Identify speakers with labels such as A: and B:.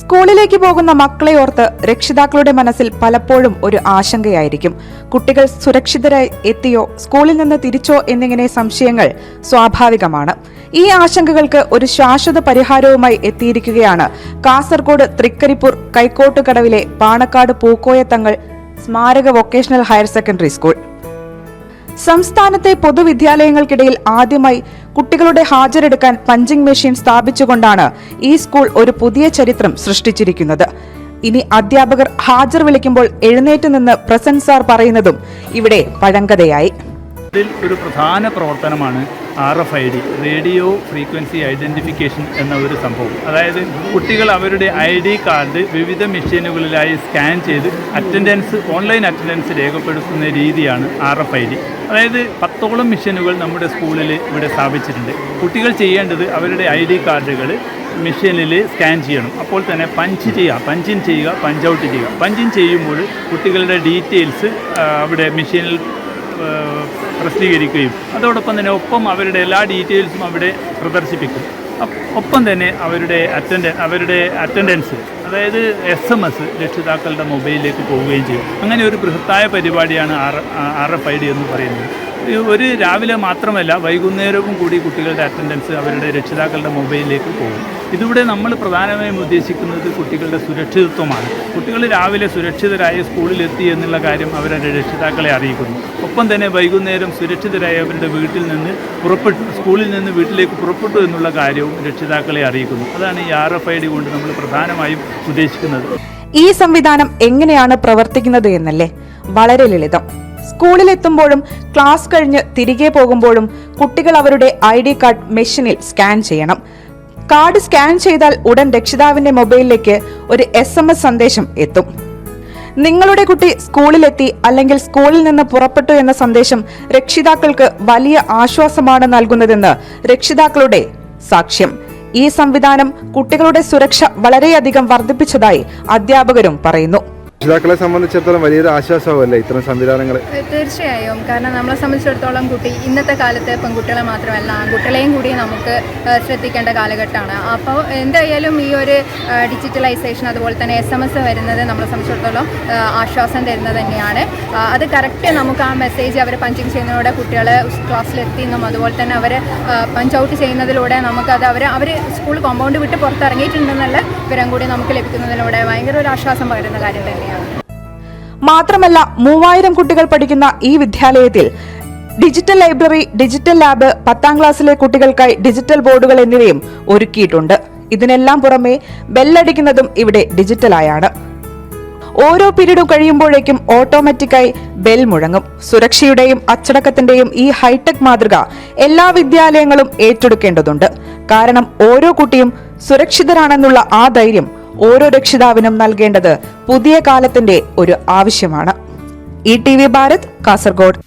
A: സ്കൂളിലേക്ക് പോകുന്ന മക്കളെ ഓർത്ത് രക്ഷിതാക്കളുടെ മനസ്സിൽ പലപ്പോഴും ഒരു ആശങ്കയായിരിക്കും. കുട്ടികൾ സുരക്ഷിതരായി എത്തിയോ സ്കൂളിൽ നിന്ന് തിരിച്ചോ എന്നിങ്ങനെ സംശയങ്ങൾ സ്വാഭാവികമാണ്. ഈ ആശങ്കകൾക്ക് ഒരു ശാശ്വത പരിഹാരവുമായി എത്തിയിരിക്കുകയാണ്. കാസർഗോഡ് തൃക്കരിപ്പൂർ കൈക്കോട്ടുകടവിലെ പാണക്കാട് പൂക്കോയത്തങ്ങൾ സ്മാരക വൊക്കേഷണൽ ഹയർ സെക്കൻഡറി സ്കൂൾ. സംസ്ഥാനത്തെ പൊതുവിദ്യാലയങ്ങൾക്കിടയിൽ ആദ്യമായി കുട്ടികളുടെ ഹാജരെടുക്കാൻ പഞ്ചിംഗ് മെഷീൻ സ്ഥാപിച്ചുകൊണ്ടാണ് ഈ സ്കൂൾ ഒരു പുതിയ ചരിത്രം സൃഷ്ടിച്ചിരിക്കുന്നത്. ഇനി അധ്യാപകർ ഹാജർ വിളിക്കുമ്പോൾ എഴുന്നേറ്റ് നിന്ന് പ്രസന്റ് സാർ പറയുന്നതും ഇവിടെ പഴങ്കഥയായി.
B: ഒരു പ്രധാന പ്രവർത്തനമാണ് R F I D radio frequency identification എന്ന ഒരു സംഭവം. അതായത് കുട്ടികൾ അവരുടെ ഐ ഡി കാർഡ് വിവിധ മെഷീനുകളിലായി സ്കാൻ ചെയ്ത് അറ്റൻഡൻസ് ഓൺലൈൻ അറ്റൻഡൻസ് രേഖപ്പെടുത്തുന്ന രീതിയാണ് ആർ എഫ് ഐ ഡി അതായത് പത്തോളം മിഷനുകൾ നമ്മുടെ സ്കൂളിൽ ഇവിടെ സ്ഥാപിച്ചിട്ടുണ്ട്. കുട്ടികൾ ചെയ്യേണ്ടത് അവരുടെ ഐ ഡി കാർഡുകൾ മെഷീനിൽ സ്കാൻ ചെയ്യണം. അപ്പോൾ തന്നെ പഞ്ച് ചെയ്യുക. പഞ്ചിൻ ചെയ്യുക പഞ്ച് ഔട്ട് ചെയ്യുക. പഞ്ചിൻ ചെയ്യുമ്പോൾ കുട്ടികളുടെ ഡീറ്റെയിൽസ് അവിടെ മെഷീനിൽ പ്രസിദ്ധീകരിക്കുകയും അതോടൊപ്പം തന്നെ ഒപ്പം അവരുടെ എല്ലാ ഡീറ്റെയിൽസും അവിടെ പ്രദർശിപ്പിക്കും. ഒപ്പം തന്നെ അവരുടെ അറ്റൻഡ അവരുടെ അറ്റൻഡൻസ് അതായത് എസ് എം എസ് രക്ഷിതാക്കളുടെ മൊബൈലിലേക്ക് പോവുകയും ചെയ്യും. അങ്ങനെ ഒരു ബൃഹത്തായ പരിപാടിയാണ് R R F I D എന്ന് പറയുന്നത്. ഒരു രാവിലെ മാത്രമല്ല വൈകുന്നേരവും കൂടി കുട്ടികളുടെ അറ്റൻഡൻസ് അവരുടെ രക്ഷിതാക്കളുടെ മൊബൈലിലേക്ക് പോകും. ഇതിവിടെ നമ്മൾ പ്രധാനമായും ഉദ്ദേശിക്കുന്നത് കുട്ടികളുടെ സുരക്ഷിതത്വമാണ്. കുട്ടികൾ രാവിലെ സുരക്ഷിതരായി സ്കൂളിലെത്തി എന്നുള്ള കാര്യം അവരുടെ രക്ഷിതാക്കളെ അറിയിക്കുന്നു. ഒപ്പം തന്നെ വൈകുന്നേരം സുരക്ഷിതരായി അവരുടെ വീട്ടിൽ നിന്ന് പുറപ്പെട്ടു സ്കൂളിൽ നിന്ന് വീട്ടിലേക്ക് പുറപ്പെട്ടു എന്നുള്ള കാര്യവും രക്ഷിതാക്കളെ അറിയിക്കുന്നു. അതാണ് ഈ ആർ എഫ് ഐ ഡി കൊണ്ട് നമ്മൾ പ്രധാനമായും ഉദ്ദേശിക്കുന്നത്.
A: ഈ സംവിധാനം എങ്ങനെയാണ് പ്രവർത്തിക്കുന്നത് എന്നല്ലേ? വളരെ ലളിതം. സ്കൂളിലെത്തുമ്പോഴും ക്ലാസ് കഴിഞ്ഞ് തിരികെ പോകുമ്പോഴും കുട്ടികൾ അവരുടെ ഐ ഡി കാർഡ് മെഷീനിൽ സ്കാൻ ചെയ്യണം. കാർഡ് സ്കാൻ ചെയ്താൽ ഉടൻ രക്ഷിതാവിന്റെ മൊബൈലിലേക്ക് ഒരു എസ് സന്ദേശം എത്തും. നിങ്ങളുടെ കുട്ടി സ്കൂളിലെത്തി അല്ലെങ്കിൽ സ്കൂളിൽ നിന്ന് പുറപ്പെട്ടു എന്ന സന്ദേശം രക്ഷിതാക്കൾക്ക് വലിയ ആശ്വാസമാണ് നൽകുന്നതെന്ന് രക്ഷിതാക്കളുടെ സാക്ഷ്യം. ഈ സംവിധാനം കുട്ടികളുടെ സുരക്ഷ വളരെയധികം വർദ്ധിപ്പിച്ചതായി അധ്യാപകരും പറയുന്നു.
C: രക്ഷിതാക്കളെ സംബന്ധിച്ചിടത്തോളം വലിയൊരു ആശ്വാസമല്ലേ ഇത്തരം സംവിധാനങ്ങൾ
D: തീർച്ചയായും. കാരണം നമ്മളെ സംബന്ധിച്ചിടത്തോളം കുട്ടി ഇന്നത്തെ കാലത്ത് പെൺകുട്ടികളെ മാത്രമല്ല ആൺകുട്ടികളെയും കൂടി നമുക്ക് ശ്രദ്ധിക്കേണ്ട കാലഘട്ടമാണ്. അപ്പോൾ എന്തായാലും ഈ ഒരു ഡിജിറ്റലൈസേഷൻ അതുപോലെ തന്നെ എസ് എം എസ് വരുന്നത് നമ്മളെ സംബന്ധിച്ചിടത്തോളം ആശ്വാസം തരുന്നത് തന്നെയാണ്. അത് കറക്റ്റ് നമുക്ക് ആ മെസ്സേജ് അവർ പഞ്ചിങ് ചെയ്യുന്നതിലൂടെ കുട്ടികൾ ക്ലാസ്സിലെത്തി എന്നും അതുപോലെ തന്നെ അവർ പഞ്ച് ഔട്ട് ചെയ്യുന്നതിലൂടെ നമുക്കത് അവർ അവർ സ്കൂൾ കോമ്പൗണ്ട് വിട്ട് പുറത്തിറങ്ങിയിട്ടുണ്ടെന്നുള്ള വിവരം കൂടി നമുക്ക് ലഭിക്കുന്നതിലൂടെ ഭയങ്കര ഒരു ആശ്വാസം പകരുന്ന കാര്യം തന്നെയാണ്.
A: മാത്രമല്ല മൂവായിരം കുട്ടികൾ പഠിക്കുന്ന ഈ വിദ്യാലയത്തിൽ ഡിജിറ്റൽ ലൈബ്രറി ഡിജിറ്റൽ ലാബ് പത്താം ക്ലാസ്സിലെ കുട്ടികൾക്കായി ഡിജിറ്റൽ ബോർഡുകൾ എന്നിവയും ഒരുക്കിയിട്ടുണ്ട്. ഇതിനെല്ലാം പുറമെ ബെല്ലടിക്കുന്നതും ഇവിടെ ഡിജിറ്റലായാണ്. ഓരോ പീരീഡും കഴിയുമ്പോഴേക്കും ഓട്ടോമാറ്റിക്കായി ബെൽ മുഴങ്ങും. സുരക്ഷയുടെയും അച്ചടക്കത്തിന്റെയും ഈ ഹൈടെക് മാതൃക എല്ലാ വിദ്യാലയങ്ങളും ഏറ്റെടുക്കേണ്ടതുണ്ട്. കാരണം ഓരോ കുട്ടിയും സുരക്ഷിതരാണെന്നുള്ള ആ ധൈര്യം ഓരോ രക്ഷിതാവിനും നൽകേണ്ടത് പുതിയ കാലത്തിന്റെ ഒരു ആവശ്യമാണ്. E T V Bharat Kasaragod.